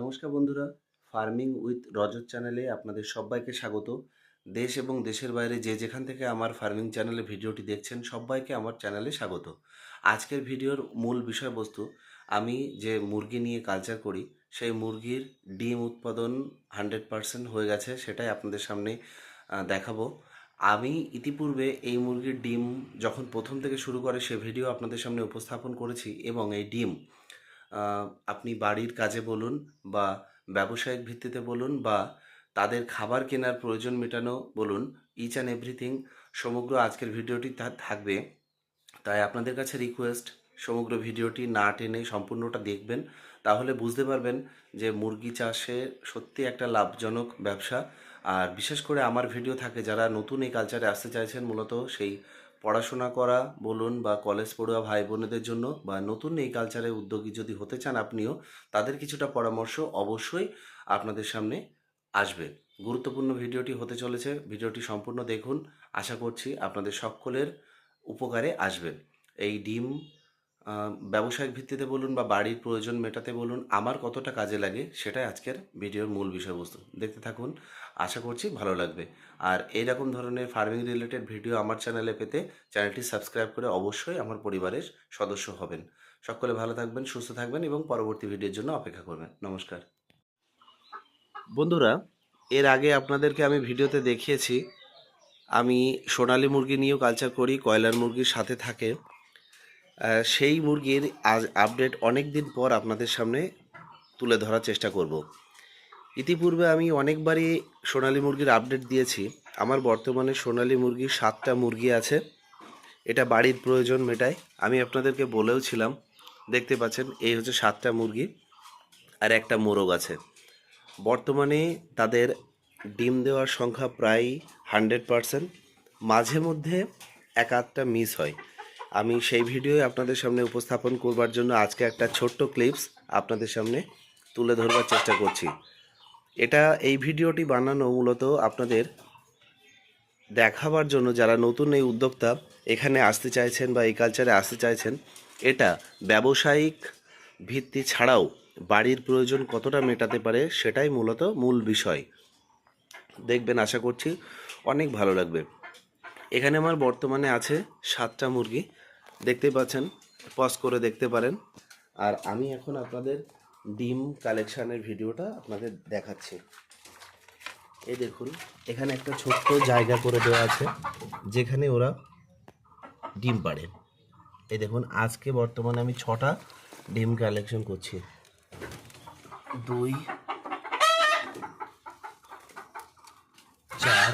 নমস্কার বন্ধুরা farming with রজত চ্যানেলে আপনাদের সবাইকে স্বাগত। দেশ এবং দেশের বাইরে যে যেখান থেকে আমার ফার্মিং চ্যানেলে ভিডিওটি দেখছেন, সবাইকে আমার চ্যানেলে স্বাগত। আজকের ভিডিওর মূল বিষয়বস্তু, আমি যে মুরগি নিয়ে কালচার করি, সেই মুরগির ডিম উৎপাদন হান্ড্রেড পারসেন্ট হয়ে গেছে, সেটাই আপনাদের সামনে দেখাবো। আমি ইতিপূর্বে এই মুরগির ডিম যখন প্রথম থেকে শুরু করে, সে ভিডিও আপনাদের সামনে উপস্থাপন করেছি এবং এই ডিম আপনি বাড়ির কাজে বলুন বা ব্যবসায়িক ভিত্তিতে বলুন বা তাদের খাবার কেনার প্রয়োজন মেটানো বলুন ইচ অ্যান্ড এভরিথিং সমগ্র আজকের ভিডিওটি থাকবে। তাই আপনাদের কাছে রিকোয়েস্ট সমগ্র ভিডিওটি না টেনে সম্পূর্ণটা দেখবেন, তাহলে বুঝতে পারবেন যে মুরগি চাষে সত্যি একটা লাভজনক ব্যবসা। আর বিশেষ করে আমার ভিডিও থাকে, যারা নতুন এই কালচারে আসতে চাইছেন, মূলত সেই পড়াশোনা করা বলুন বা কলেজ পড়ুয়া ভাই বোনেদের জন্য বা নতুন এই কালচারের উদ্যোগী যদি হতে চান আপনিও, তাদের কিছুটা পরামর্শ অবশ্যই আপনাদের সামনে আসবে। গুরুত্বপূর্ণ ভিডিওটি হতে চলেছে, ভিডিওটি সম্পূর্ণ দেখুন। আশা করছি আপনাদের সকলের উপকারে আসবে। এই ডিম ব্যবসায়িক ভিত্তিতে বলুন বা বাড়ির প্রয়োজন মেটাতে বলুন, আমার কতটা কাজে লাগে সেটাই আজকের ভিডিওর মূল বিষয়বস্তু। দেখতে থাকুন, আশা করছি ভালো লাগবে। আর এইরকম ধরনের ফার্মিং রিলেটেড ভিডিও আমার চ্যানেলে পেতে চ্যানেলটি সাবস্ক্রাইব করে অবশ্যই আমার পরিবারের সদস্য হবেন। সকলে ভালো থাকবেন, সুস্থ থাকবেন এবং পরবর্তী ভিডিওর জন্য অপেক্ষা করবেন। নমস্কার। বন্ধুরা, এর আগে আপনাদেরকে আমি ভিডিওতে দেখিয়েছি, আমি সোনালী মুরগি নিয়েও কালচার করি, কয়লার মুরগির সাথে থাকে। সেই মুরগির আজ আপডেট অনেক দিন পর আপনাদের সামনে তুলে ধরার চেষ্টা করব। ইতিপূর্বে আমি অনেকবারই সোনালী মুরগির আপডেট দিয়েছি। আমার বর্তমানে সোনালী মুরগির সাতটা মুরগি আছে। এটা বাড়ির প্রয়োজন মেটায়। আমি আপনাদেরকে বলেও ছিলাম, দেখতে পাচ্ছেন, এই হচ্ছে সাতটা মুরগি আর একটা মোরগ আছে। বর্তমানে তাদের ডিম দেওয়ার সংখ্যা প্রায় হান্ড্রেড পারসেন্ট। মাঝে মধ্যে এক আধটা মিস হয়। আমি সেই ভিডিও আপনাদের সামনে উপস্থাপন করবার জন্য আজকে একটা ছোট্ট ক্লিপস আপনাদের সামনে তুলে ধরবার চেষ্টা করছি। এটা এই ভিডিওটি বানানো মূলত আপনাদের দেখাবার জন্য যারা নতুন এই উদ্যোক্তা এখানে আসতে চাইছেন বা এই কালচারে আসতে চাইছেন, এটা ব্যবসায়িক ভিত্তি ছাড়াও বাড়ির প্রয়োজন কতটা মেটাতে পারে সেটাই মূলত মূল বিষয়। দেখবেন, আশা করছি অনেক ভালো লাগবে। এখানে আমার বর্তমানে আছে সাতটা মুরগি। দেখতে পাচ্ছেন পজ করে দেখতে পারেন। আর আমি এখন আপনাদের ডিম কালেকশানের ভিডিওটা আপনাদের দেখাচ্ছি। এই দেখুন, এখানে একটা ছোট্ট জায়গা করে দেওয়া আছে, যেখানে ওরা ডিম পাড়ে। এই দেখুন, আজকে বর্তমানে আমি ছটা ডিম কালেকশন করছি। দুই, চার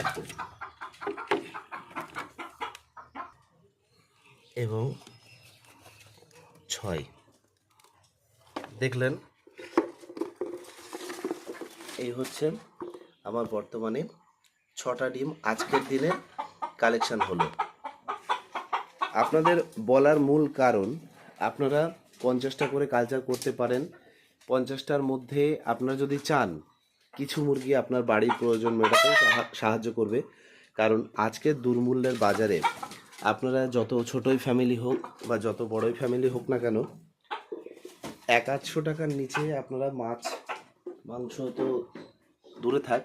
এবং ছয়। দেখলেন? এই হচ্ছে আমার বর্তমানে ছটা ডিম আজকের দিনে কালেকশন হলো। আপনাদের বলার মূল কারণ, আপনারা পঞ্চাশটা করে কালচার করতে পারেন। পঞ্চাশটার মধ্যে আপনারা যদি চান, কিছু মুরগি আপনার বাড়ির প্রয়োজন মেটাতেও সাহা- সাহায্য করবে। কারণ আজকের দুর্মূল্যের বাজারে আপনারা যত ছোটই ফ্যামিলি হোক বা যত বড়ই ফ্যামিলি হোক না কেন, এক আধশো টাকার নিচে আপনারা মাছ, মাংস তো দূরে থাক,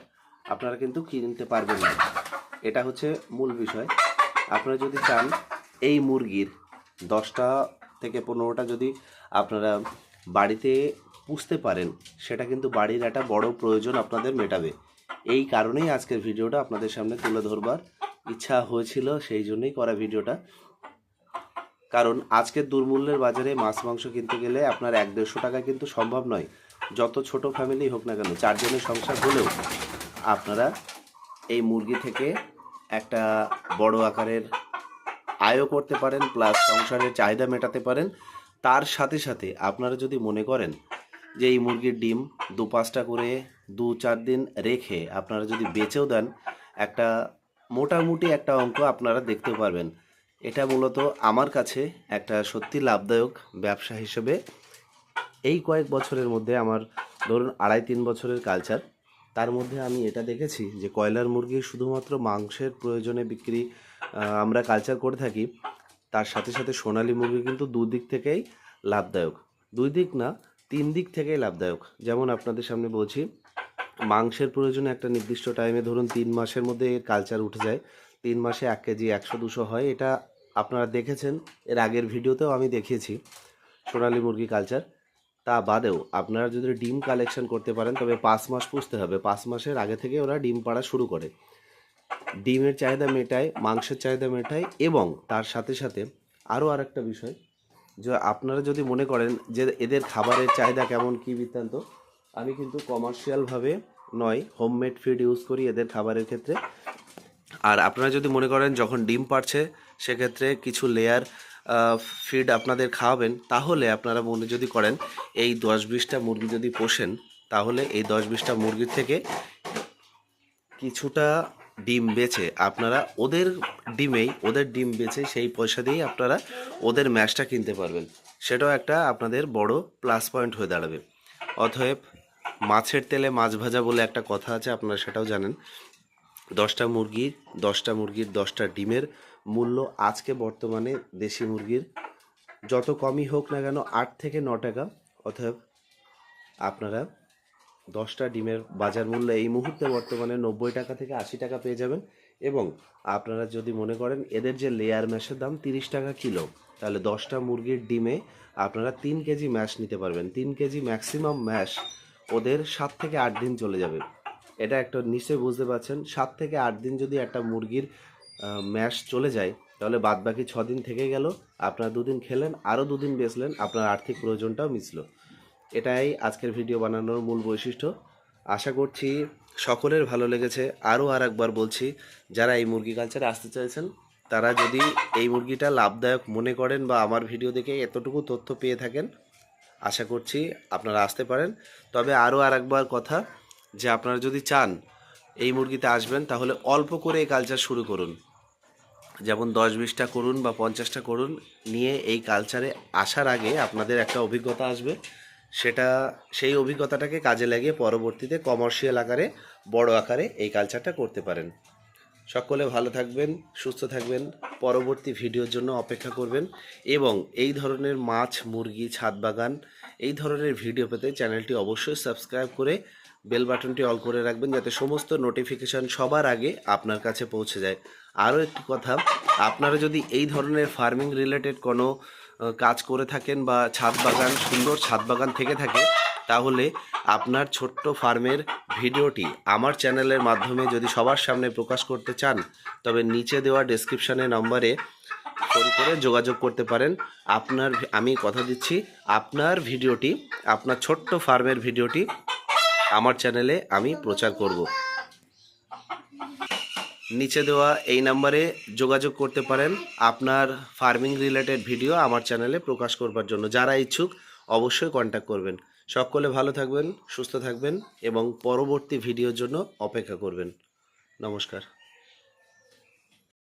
আপনারা কিন্তু কিনতে পারবেন না। এটা হচ্ছে মূল বিষয়। আপনারা যদি চান এই মুরগির দশটা থেকে পনেরোটা যদি আপনারা বাড়িতে পুষতে পারেন, সেটা কিন্তু বাড়ির একটা বড় প্রয়োজন আপনাদের মেটাবে। এই কারণেই আজকের ভিডিওটা আপনাদের সামনে তুলে ধরবার। ইচ্ছা হয়েছিল সেই জন্যই করা ভিডিওটা। কারণ আজকের দুর্মূল্যের বাজারে মাছ, মাংস কিনতে গেলে আপনার এক দেড়শো টাকা কিন্তু সম্ভব নয়। যত ছোট ফ্যামিলি হোক না কেন, চারজনের সংসার হলেও আপনারা এই মুরগি থেকে একটা বড় আকারের আয়ও করতে পারেন প্লাস সংসারের চাহিদা মেটাতে পারেন। তার সাথে সাথে আপনারা যদি মনে করেন যে এই মুরগির ডিম দু পাঁচটা করে দু চার দিন রেখে আপনারা যদি বেচেও দেন, একটা মোটামুটি একটা অঙ্ক আপনারা দেখতে পারবেন। এটা মূলত আমার কাছে একটা সত্যি লাভদায়ক ব্যবসা হিসেবে এই কয়েক বছরের মধ্যে আমার ধরুন আড়াই তিন বছরের কালচার তার মধ্যে আমি এটা দেখেছি যে কয়লার মুরগি শুধুমাত্র মাংসের প্রয়োজনে বিক্রি আমরা কালচার করে থাকি, তার সাথে সাথে সোনালী মুরগি কিন্তু দুদিক থেকেই লাভদায়ক। দুই দিক না, তিন দিক থেকেই লাভদায়ক। যেমন আপনাদের সামনে বলছি মাংসের প্রয়োজনে একটা নির্দিষ্ট টাইমে ধরুন তিন মাসের মধ্যে এর কালচার উঠে যায়। তিন মাসে এক কেজি একশো, দুশো হয়। এটা আপনারা দেখেছেন। এর আগের ভিডিওতেও আমি দেখিয়েছি সোনালি মুরগি কালচার তা বাদেও আপনারা যদি ডিম কালেকশন করতে পারেন, তবে পাঁচ মাস পুষতে হবে। পাঁচ মাসের আগে থেকে ওরা ডিম পাড়া শুরু করে। ডিমের চাহিদা মেটায়, মাংসের চাহিদা মেটায় এবং তার সাথে সাথে আরও আরেকটা বিষয়, যে আপনারা যদি মনে করেন যে এদের খাবারের চাহিদা কেমন, কী বৃত্তান্ত আমি কিন্তু কমার্শিয়ালভাবে নয় হোমমেড ফিড ইউজ করি এদের খাবারের ক্ষেত্রে। আর আপনারা যদি মনে করেন যখন ডিম পাড়ছে সেক্ষেত্রে কিছু লেয়ার ফিড আপনাদের খাওয়াবেন, তাহলে আপনারা মনে যদি করেন এই দশ বিশটা মুরগি যদি পোষেন, তাহলে এই দশ বিশটা মুরগির থেকে কিছুটা ডিম বেচে আপনারা ওদের ডিমেই, ওদের ডিম বেচে সেই পয়সা দিয়েই আপনারা ওদের ম্যাচটা কিনতে পারবেন। সেটাও একটা আপনাদের বড় প্লাস পয়েন্ট হয়ে দাঁড়াবে। অতএব মাছের তেলে মাছ ভাজা বলে একটা কথা আছে, আপনারা সেটাও জানেন। দশটা মুরগির দশটা মুরগির দশটা ডিমের মূল্য আজকে বর্তমানে দেশি মুরগির যত কমই হোক না কেন আট থেকে ন টাকা। অতএব আপনারা দশটা ডিমের বাজার মূল্য এই মুহূর্তে বর্তমানে নব্বই টাকা থেকে আশি টাকা পেয়ে যাবেন এবং আপনারা যদি মনে করেন এদের যে লেয়ার ম্যাশের দাম তিরিশ টাকা কিলো, তাহলে দশটা মুরগির ডিমে আপনারা তিন কেজি ম্যাশ নিতে পারবেন। তিন কেজি ম্যাক্সিমাম ম্যাশ ওদের সাত থেকে আট দিন চলে যাবে। এটা একটা নিশ্চয়ই বুঝতে পারছেন, সাত থেকে আট দিন যদি একটা মুরগির ম্যাশ চলে যায়, তাহলে বাদ বাকি ছ দিন থেকে গেল, আপনারা দুদিন খেলেন, আরও দুদিন বেচলেন, আপনার আর্থিক প্রয়োজনটাও মিছলো এটাই আজকের ভিডিও বানানোর মূল বৈশিষ্ট্য। আশা করছি সকলের ভালো লেগেছে। আরও আর একবার বলছি, যারা এই মুরগি কালচারে আসতে চাইছেন, তারা যদি এই মুরগিটা লাভদায়ক মনে করেন বা আমার ভিডিও দেখে এতটুকু তথ্য পেয়ে থাকেন আশা করছি আপনারা আসতে পারেন। তবে আরও আর একবার কথা যে আপনারা যদি চান এই মুরগিতে আসবেন, তাহলে অল্প করে এই কালচার শুরু করুন। যেমন দশ বিশটা করুন বা পঞ্চাশটা করুন নিয়ে এই কালচারে আসার আগে আপনাদের একটা অভিজ্ঞতা আসবে। সেটা, সেই অভিজ্ঞতাটাকে কাজে লাগিয়ে পরবর্তীতে কমার্শিয়াল আকারে, বড় আকারে এই কালচারটা করতে পারেন। সকলে ভালো থাকবেন, সুস্থ থাকবেন, পরবর্তী ভিডিওর জন্য অপেক্ষা করবেন এবং এই ধরনের মাছ, মুরগি, ছাদ বাগান এই ধরনের ভিডিও পেতে চ্যানেলটি অবশ্যই সাবস্ক্রাইব করে বেল বাটনটি অল করে রাখবেন যাতে সমস্ত নোটিফিকেশান সবার আগে আপনার কাছে পৌঁছে যায়। আরও একটি কথা, আপনারা যদি এই ধরনের ফার্মিং রিলেটেড কোনো কাজ করে থাকেন বা ছাদ বাগান, সুন্দর ছাদ বাগান থেকে থাকে তাহলে আপনার ছোট্ট ফার্মের ভিডিওটি আমার চ্যানেলের মাধ্যমে যদি সবার সামনে প্রকাশ করতে চান, তবে নিচে দেওয়া ডেসক্রিপশানে নম্বরে ফোন করে যোগাযোগ করতে পারেন। আপনার আমি কথা দিচ্ছি, আপনার ভিডিওটি, আপনার ছোট্ট ফার্মের ভিডিওটি আমার চ্যানেলে আমি প্রচার করব। নিচে দেওয়া এই নাম্বারে যোগাযোগ করতে পারেন। আপনার ফার্মিং রিলেটেড ভিডিও আমার চ্যানেলে প্রকাশ করবার জন্য। যারা ইচ্ছুক, অবশ্যই কন্ট্যাক্ট করবেন। সকলে ভালো থাকবেন সুস্থ থাকবেন এবং পরবর্তী ভিডিওর জন্য অপেক্ষা করবেন। নমস্কার।